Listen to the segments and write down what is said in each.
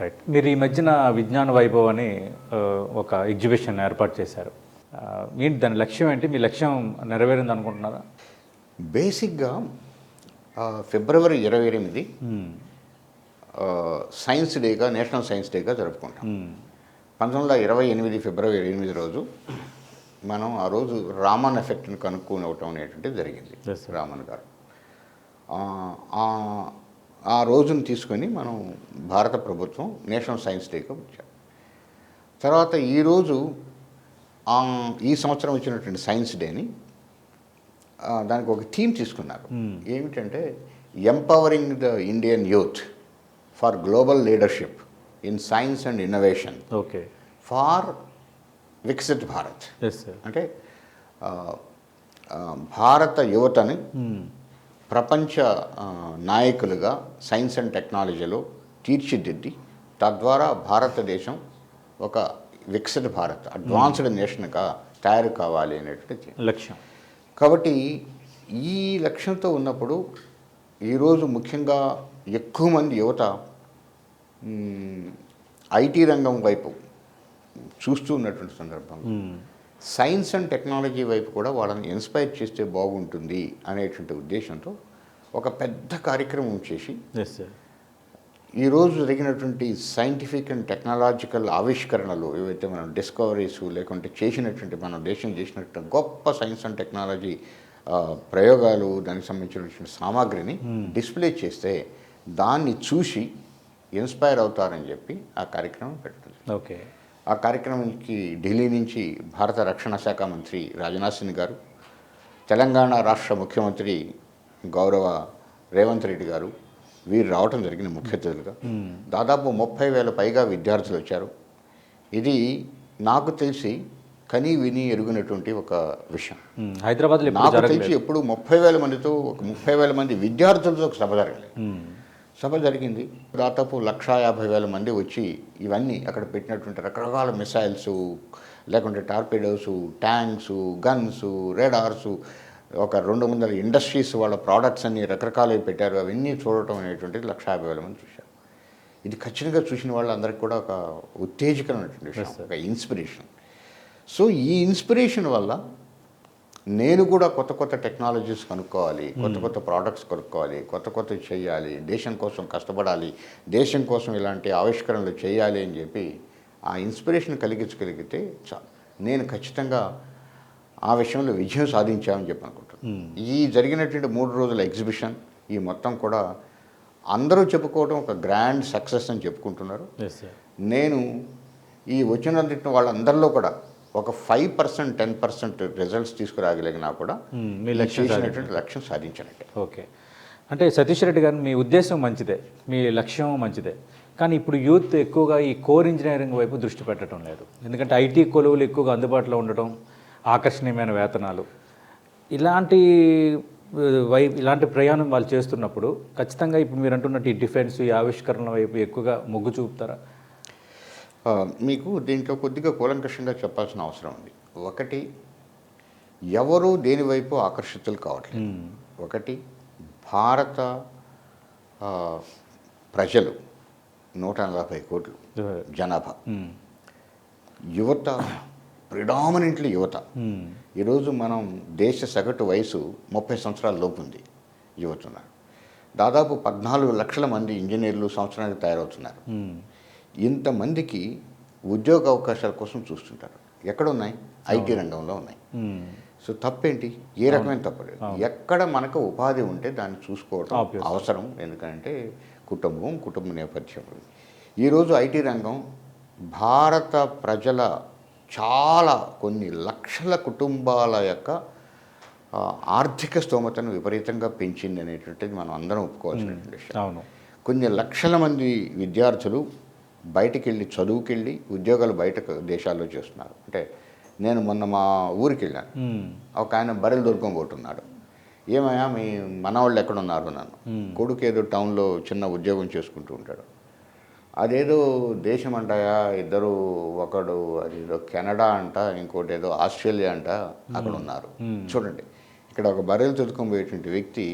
Right మీరు ఈ మధ్యన విజ్ఞాన వైభవ్ అని ఒక ఎగ్జిబిషన్ ఏర్పాటు చేశారు. ఏంటి దాని లక్ష్యం ఏంటి? మీ లక్ష్యం నెరవేరింది అనుకుంటున్నారా? బేసిక్గా ఫిబ్రవరి ఇరవై ఎనిమిది సైన్స్ డేగా నేషనల్ సైన్స్ డేగా జరుపుకుంటాం. మ్మ్. పంతొమ్మిది వందల ఇరవై ఎనిమిది ఫిబ్రవరి ఎనిమిది రోజు మనం ఆ రోజు రామన్ ఎఫెక్ట్ని కనుక్కోవటం అనేటువంటిది జరిగింది. రామన్ గారు. ఆ- రోజును తీసుకొని మనం భారత ప్రభుత్వం నేషనల్ సైన్స్ డేగా వచ్చాం. తర్వాత ఈరోజు ఈ సంవత్సరం వచ్చినటువంటి సైన్స్ డేని దానికి ఒక థీమ్ తీసుకున్నారు. ఏమిటంటే empowering the Indian youth for global leadership in science and innovation okay. For Viksit Bharat. అంటే భారత యువతని. ప్రపంచ నాయకులుగా సైన్స్ అండ్ టెక్నాలజీలో తీర్చిదిద్ది తద్వారా భారతదేశం ఒక వికసిత భారత్ అడ్వాన్స్డ్ నేషన్గా తయారు కావాలి అనేటువంటి లక్ష్యం కాబట్టి ఈ లక్ష్యంతో ఉన్నప్పుడు ఈరోజు ముఖ్యంగా ఎక్కువ మంది యువత ఐటీ రంగం వైపు చూస్తూ ఉన్నటువంటి సందర్భంలో. సైన్స్ అండ్ టెక్నాలజీ వైపు కూడా వాళ్ళని ఇన్స్పైర్ చేస్తే బాగుంటుంది అనేటువంటి ఉద్దేశంతో ఒక పెద్ద కార్యక్రమం చేసి ఈరోజు జరిగినటువంటి సైంటిఫిక్ అండ్ టెక్నాలజికల్ ఆవిష్కరణలు ఏవైతే మనం డిస్కవరీస్ లేకుంటే చేసినటువంటి మన దేశం చేసినటువంటి గొప్ప సైన్స్ అండ్ టెక్నాలజీ ప్రయోగాలు దానికి సంబంధించినటువంటి సామాగ్రిని డిస్ప్లే చేస్తే దాన్ని చూసి ఇన్స్పైర్ అవుతారని చెప్పి ఆ కార్యక్రమం పెడుతుంది ఓకే ఆ కార్యక్రమానికి ఢిల్లీ నుంచి భారత రక్షణ శాఖ మంత్రి రాజ్నాథ్ సింగ్ గారు తెలంగాణ రాష్ట్ర ముఖ్యమంత్రి గౌరవ రేవంత్ రెడ్డి గారు వీరు రావటం జరిగిన ముఖ్య అతిథులుగా దాదాపు ముప్పై వేల పైగా విద్యార్థులు వచ్చారు. ఇది నాకు తెలిసి కని విని ఎరుగునటువంటి ఒక విషయం. హైదరాబాద్లో నాకు తెలిసి ఎప్పుడు ముప్పై వేల మందితో ఒక ముప్పై వేల మంది విద్యార్థులతో ఒక సభ జరగలేదు. సభ జరిగింది. దాదాపు లక్షా యాభై వేల మంది వచ్చి ఇవన్నీ అక్కడ పెట్టినటువంటి రకరకాల మిసైల్స్ లేకుంటే టార్పెడోస్ ట్యాంక్స్ గన్స్ రేడార్స్ ఒక రెండు వందల ఇండస్ట్రీస్ వాళ్ళ ప్రోడక్ట్స్ అన్ని రకరకాలవి పెట్టారు. అవన్నీ చూడటం అనేటువంటిది లక్షా యాభై వేల మంది చూశారు. ఇది ఖచ్చితంగా చూసిన వాళ్ళందరికీ కూడా ఒక ఉత్తేజకరమైనటువంటి విషయం ఒక ఇన్స్పిరేషన్. సో ఈ ఇన్స్పిరేషన్ వల్ల నేను కూడా కొత్త కొత్త టెక్నాలజీస్ కనుక్కోవాలి కొత్త కొత్త ప్రోడక్ట్స్ కొనుక్కోవాలి కొత్త కొత్త చేయాలి దేశం కోసం కష్టపడాలి దేశం కోసం ఇలాంటి ఆవిష్కరణలు చేయాలి అని చెప్పి ఆ ఇన్స్పిరేషన్ కలిగించగలిగితే చాలు నేను ఖచ్చితంగా ఆ విషయంలో విజయం సాధించామని చెప్పి అనుకుంటున్నాను. ఈ జరిగినటువంటి మూడు రోజుల ఎగ్జిబిషన్ ఈ మొత్తం కూడా అందరూ చెప్పుకోవడం ఒక గ్రాండ్ సక్సెస్ అని చెప్పుకుంటున్నారు. నేను ఈ వచ్చిన వాళ్ళందరిలో కూడా ఒక five percent ten percent results తీసుకురాగలిగినా కూడా. మీ లక్ష్యం లక్ష్యం సాధించినట్టే. ఓకే. అంటే సతీష్ రెడ్డి గారు మీ ఉద్దేశం మంచిదే మీ లక్ష్యం మంచిదే. కానీ ఇప్పుడు యూత్ ఎక్కువగా ఈ కోర్ ఇంజనీరింగ్ వైపు దృష్టి పెట్టడం లేదు. ఎందుకంటే ఐటీ కొలువులు ఎక్కువగా అందుబాటులో ఉండటం ఆకర్షణీయమైన వేతనాలు. ఇలాంటి వై ఇలాంటి ప్రయాణం వాళ్ళు చేస్తున్నప్పుడు ఖచ్చితంగా ఇప్పుడు మీరు అంటున్నట్టు ఈ డిఫెన్స్ ఈ ఆవిష్కరణల వైపు ఎక్కువగా మొగ్గు చూపుతారా? మీకు దీంట్లో కొద్దిగా కూలంకషంగా చెప్పాల్సిన అవసరం ఉంది ఒకటి ఎవరు దేనివైపు ఆకర్షితులు కావట్లేదు. ఒకటి భారత ప్రజలు నూట నలభై కోట్లు జనాభా. యువత ప్రిడామినెంట్లీ యువత. ఈరోజు మనం దేశ సగటు వయసు ముప్పై సంవత్సరాల లోపు ఉంది యువత ఉన్నారు దాదాపు పద్నాలుగు లక్షల మంది ఇంజనీర్లు సంవత్సరానికి తయారవుతున్నారు. ఇంతమందికి ఉద్యోగ అవకాశాల కోసం చూస్తుంటారు. ఎక్కడ ఉన్నాయి ఐటీ రంగంలో ఉన్నాయి. సో తప్పేంటి? ఏ రకమైన తప్పు లేదు. ఎక్కడ మనకు ఉపాధి ఉంటే దాన్ని చూసుకోవడం. అవసరం. ఎందుకంటే కుటుంబం కుటుంబ నేపథ్యం. ఈరోజు ఐటీ రంగం భారత ప్రజల చాలా కొన్ని లక్షల కుటుంబాల యొక్క ఆర్థిక స్తోమతను విపరీతంగా పెంచింది అనేటువంటిది మనం అందరం ఒప్పుకోవాల్సినటువంటి విషయం. కొన్ని లక్షల మంది విద్యార్థులు బయటికి వెళ్ళి చదువుకెళ్ళి ఉద్యోగాలు బయట దేశాల్లో చేస్తున్నారు. అంటే నేను మొన్న మా ఊరికి వెళ్ళాను. ఒక ఆయన బర్రెలు దొరుకుని పోతున్నాడు. ఏమయ్యా మీ మనవాళ్ళు ఎక్కడ ఉన్నారు నన్ను. కొడుకు ఏదో టౌన్లో చిన్న ఉద్యోగం చేసుకుంటూ ఉంటాడు. అదేదో దేశం అంటాయా ఇద్దరు ఒకడు అదేదో కెనడా అంట ఇంకోటి ఏదో ఆస్ట్రేలియా అంట అక్కడ ఉన్నారు చూడండి ఇక్కడ ఒక బర్రెలు తొడుకొని పోయేటువంటి వ్యక్తి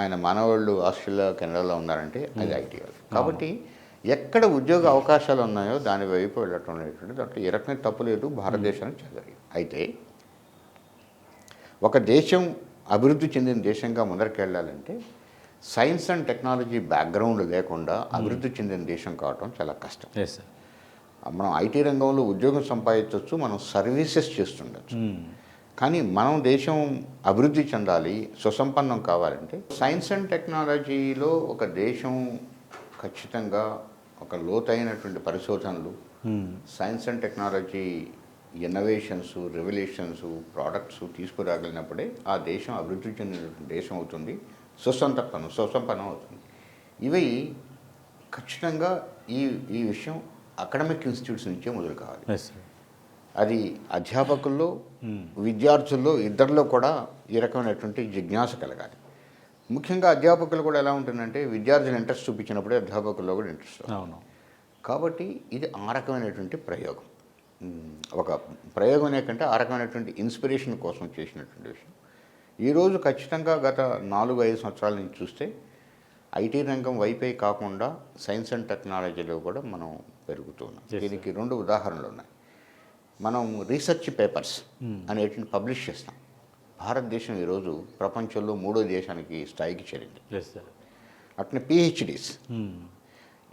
ఆయన మనవాళ్ళు ఆస్ట్రేలియా కెనడాలో ఉన్నారంటే అది ఐటీ వాళ్ళు కాబట్టి ఎక్కడ ఉద్యోగ అవకాశాలు ఉన్నాయో దాని వైపు వెళ్ళటం అనేటువంటి దాంట్లో ఏ రకమైన తప్పు లేదు భారతదేశానికి చెందదు అయితే ఒక దేశం అభివృద్ధి చెందిన దేశంగా ముందరికి వెళ్ళాలంటే సైన్స్ అండ్ టెక్నాలజీ బ్యాక్గ్రౌండ్ లేకుండా అభివృద్ధి చెందిన దేశం కావటం చాలా కష్టం. మనం ఐటీ రంగంలో ఉద్యోగం సంపాదించవచ్చు మనం సర్వీసెస్ చేస్తుండొచ్చు. కానీ మనం దేశం అభివృద్ధి చెందాలి సుసంపన్నం కావాలంటే సైన్స్ అండ్ టెక్నాలజీలో ఒక దేశం ఖచ్చితంగా ఒక లోతైనటువంటి పరిశోధనలు science and technology innovations revolutions products తీసుకురాగలిగినప్పుడే ఆ దేశం అభివృద్ధి చెందినటువంటి దేశం అవుతుంది. సుసంతపన్నం సుసంపన్నం అవుతుంది. ఇవి ఖచ్చితంగా ఈ ఈ విషయం అకాడమిక్ ఇన్స్టిట్యూట్స్ నుంచే మొదలు కావాలి. అది అధ్యాపకుల్లో విద్యార్థుల్లో ఇద్దరిలో కూడా ఈ రకమైనటువంటి జిజ్ఞాస కలగాలి. ముఖ్యంగా అధ్యాపకులు కూడా ఎలా ఉంటుందంటే విద్యార్థులు ఇంట్రెస్ట్ చూపించినప్పుడే అధ్యాపకుల్లో కూడా ఇంట్రెస్ట్. అవును. కాబట్టి ఇది ఆ రకమైనటువంటి ప్రయోగం. ఒక ప్రయోగం అనేకంటే ఆ రకమైనటువంటి ఇన్స్పిరేషన్ కోసం చేసినటువంటి విషయం. ఈరోజు ఖచ్చితంగా గత నాలుగు ఐదు సంవత్సరాల నుంచి చూస్తే ఐటీ రంగం వైపే కాకుండా సైన్స్ అండ్ టెక్నాలజీలో కూడా మనం పెరుగుతున్నాం దీనికి రెండు ఉదాహరణలు ఉన్నాయి. మనం రీసెర్చ్ పేపర్స్ అనేటిని పబ్లిష్ చేస్తాం. భారతదేశం ఈరోజు ప్రపంచంలో మూడో దేశానికి స్థాయికి చేరింది. అట్నే పిహెచ్డీస్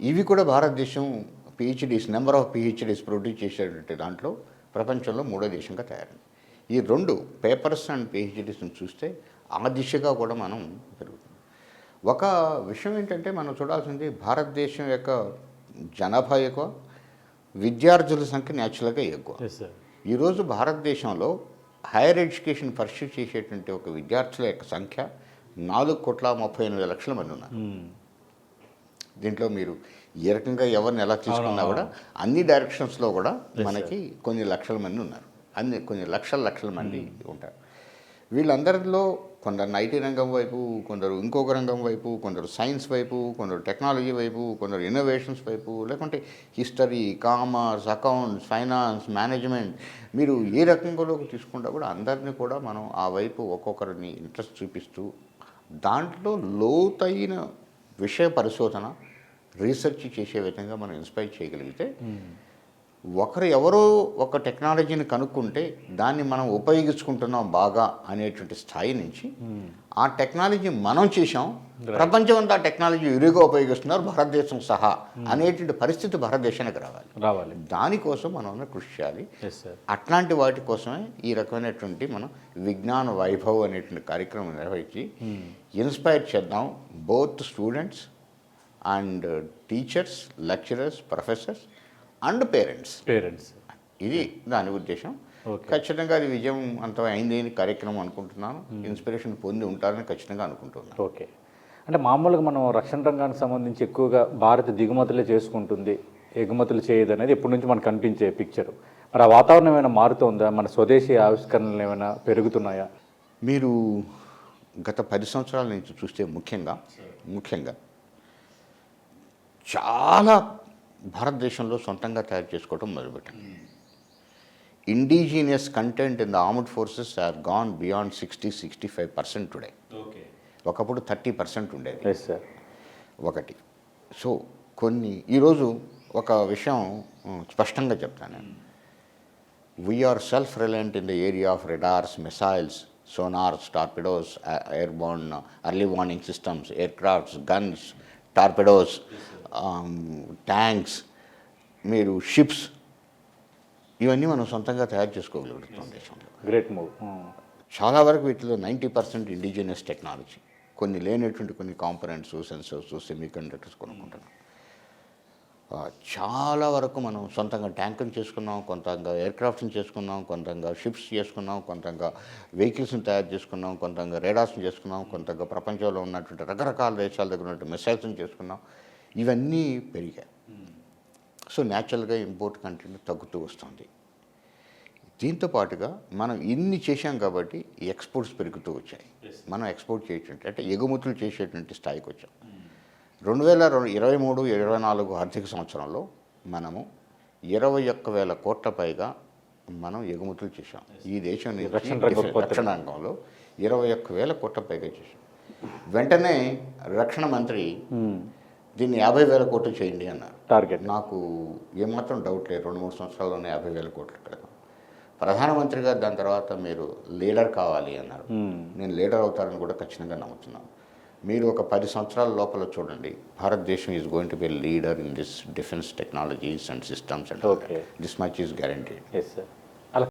ఇవి కూడా భారతదేశం PhDs number of PhDs produce చేసేటువంటి దాంట్లో ప్రపంచంలో మూడో దేశంగా తయారైంది. ఈ రెండు పేపర్స్ అండ్ పిహెచ్డీస్ని చూస్తే ఆ దిశగా కూడా మనం పెరుగుతుంది ఒక విషయం ఏంటంటే మనం చూడాల్సింది భారతదేశం యొక్క జనాభా ఎక్కువ విద్యార్థుల సంఖ్య న్యాచురల్గా ఎక్కువ. ఈరోజు భారతదేశంలో హైయర్ ఎడ్యుకేషన్ పర్సూ చేసేటువంటి ఒక విద్యార్థుల యొక్క సంఖ్య నాలుగు కోట్ల ముప్పై ఎనిమిది లక్షల మంది ఉన్నారు. దీంట్లో మీరు ఏ రకంగా ఎవరిని ఎలా తీసుకున్నా కూడా అన్ని డైరెక్షన్స్లో కూడా మనకి కొన్ని లక్షల మంది ఉన్నారు. అన్ని కొన్ని లక్షల లక్షల మంది ఉంటారు. వీళ్ళందరిలో కొందరు ఐటీ రంగం వైపు కొందరు ఇంకొక రంగం వైపు కొందరు సైన్స్ వైపు కొందరు టెక్నాలజీ వైపు కొందరు ఇన్నోవేషన్స్ వైపు లేకుంటే history commerce accounts finance management మీరు ఏ రకంగాలోకి తీసుకుంటా కూడా అందరినీ కూడా మనం ఆ వైపు ఒక్కొక్కరిని ఇంట్రెస్ట్ చూపిస్తూ దాంట్లో లోతైన విషయ పరిశోధన రీసెర్చ్ చేసే విధంగా మనం ఇన్స్పైర్ చేయగలిగితే ఒకరు ఎవరో ఒక టెక్నాలజీని కనుక్కుంటే దాన్ని మనం ఉపయోగించుకుంటున్నాం బాగా అనేటువంటి స్థాయి నుంచి ఆ టెక్నాలజీ మనం చేసాం ప్రపంచం అంతా టెక్నాలజీ విరిగా ఉపయోగిస్తున్నారు. భారతదేశం సహా అనేటువంటి పరిస్థితి భారతదేశానికి రావాలి. రావాలి. దానికోసం మనం కృషి చేయాలి? అట్లాంటి వాటి కోసమే ఈ రకమైనటువంటి మనం విజ్ఞాన వైభవ్ అనేటువంటి కార్యక్రమం నిర్వహించి ఇన్స్పైర్ చేద్దాం. Both students and teachers lecturers professors and parents. Parents. ఇది దాని ఉద్దేశం. ఖచ్చితంగా అది విజయం అంత అయింది కార్యక్రమం అనుకుంటున్నాను. ఇన్స్పిరేషన్ పొంది ఉంటారని ఖచ్చితంగా అనుకుంటున్నాను. ఓకే. అంటే మామూలుగా మనం రక్షణ రంగానికి సంబంధించి ఎక్కువగా భారత్ దిగుమతులే చేసుకుంటుంది. ఎగుమతులు చేయదు అనేది ఎప్పటి నుంచి మనకు కనిపించే పిక్చర్ మరి ఆ వాతావరణం ఏమైనా మారుతోందా? మన స్వదేశీ ఆవిష్కరణలు ఏమైనా పెరుగుతున్నాయా? మీరు గత పది సంవత్సరాల నుంచి చూస్తే ముఖ్యంగా ముఖ్యంగా చాలా భారతదేశంలో సొంతంగా తయారు చేసుకోవడం మొదలుపెట్టాం indigenous content in the armed forces are gone beyond sixty sixty five percent today okay ఒకప్పుడు థర్టీ పర్సెంట్ ఉండేది. ఒకటి. సో కొన్ని ఈరోజు ఒక విషయం స్పష్టంగా చెప్తాను నేను. We are self reliant in the area of radars missiles sonars torpedoes airborne early warning systems aircrafts guns torpedoes tanks మీరు షిప్స్ ఇవన్నీ మనం సొంతంగా తయారు చేసుకోగలుగుతాం దేశంలో. గ్రేట్ మూవ్ చాలా వరకు వీటిలో నైంటీ పర్సెంట్ ఇండిజినియస్ టెక్నాలజీ కొన్ని లేనటువంటి కొన్ని కాంపనెంట్స్ సెన్సర్స్ సెమీ కండక్టర్స్ కొనుక్కుంటున్నాం. చాలా వరకు మనం సొంతంగా ట్యాంకులు చేసుకున్నాం కొంతంగా ఎయిర్క్రాఫ్ట్ని చేసుకున్నాం కొంతంగా షిప్స్ చేసుకున్నాం కొంతంగా వెహికల్స్ని తయారు చేసుకున్నాం కొంతంగా రేడార్స్ని చేసుకున్నాం కొంతంగా ప్రపంచంలో ఉన్నటువంటి రకరకాల దేశాల దగ్గర ఉన్నటువంటి మిసైల్స్ని చేసుకున్నాం. ఇవన్నీ పెరిగాయి. సో న్యాచురల్గా ఇంపోర్ట్ కంటెంట్ తగ్గుతూ వస్తుంది. దీంతో పాటుగా మనం ఇన్ని చేశాం కాబట్టి ఎక్స్పోర్ట్స్ పెరుగుతూ వచ్చాయి. మనం ఎక్స్పోర్ట్ చేసేటువంటి అంటే ఎగుమతులు చేసేటువంటి స్థాయికి వచ్చాం. రెండు వేల రెండు ఇరవై మూడు ఇరవై నాలుగు ఆర్థిక సంవత్సరంలో మనము ఇరవై ఒక్క వేల కోట్ల పైగా మనం ఎగుమతులు చేశాం. ఈ దేశం నుంచి రక్షణ రంగ డిఫెన్స్- ఉత్పత్తులు. రక్షణ రంగంలో ఇరవై ఒక్క వేల కోట్ల పైగా చేశాం. వెంటనే రక్షణ మంత్రి దీన్ని యాభై వేల కోట్లు చేయండి అన్నారు. టార్గెట్ నాకు ఏమాత్రం డౌట్ లేదు. రెండు మూడు సంవత్సరాల్లోనే యాభై వేల కోట్లు కడదాం ప్రధానమంత్రి గారు దాని తర్వాత మీరు లీడర్ కావాలి అన్నారు. నేను లీడర్ అవుతారని కూడా ఖచ్చితంగా నమ్ముతున్నాను మీరు ఒక పది సంవత్సరాల లోపల చూడండి. భారతదేశం is going to be leader in this defence technologies and systems and. This much is guaranteed yes sir